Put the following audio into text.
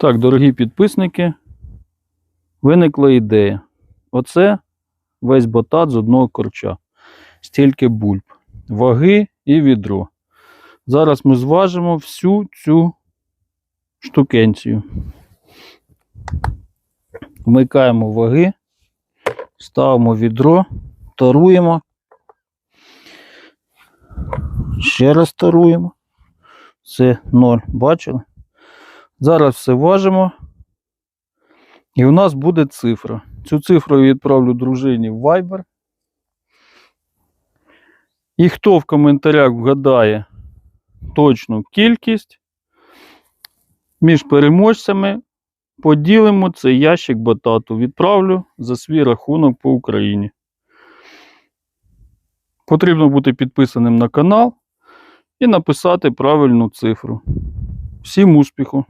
Так, дорогі підписники, виникла ідея. Оце весь батат з одного корча. Стільки бульб, ваги і відро. Зараз ми зважимо всю цю штукенцію. Вмикаємо ваги, ставимо відро, таруємо. Ще раз таруємо. Це 0. Бачили? Зараз все важимо. І у нас буде цифра. Цю цифру я відправлю дружині в Viber. І хто в коментарях вгадає точну кількість, між переможцями поділимо цей ящик батату. Відправлю за свій рахунок по Україні. Потрібно бути підписаним на канал і написати правильну цифру. Всім успіху!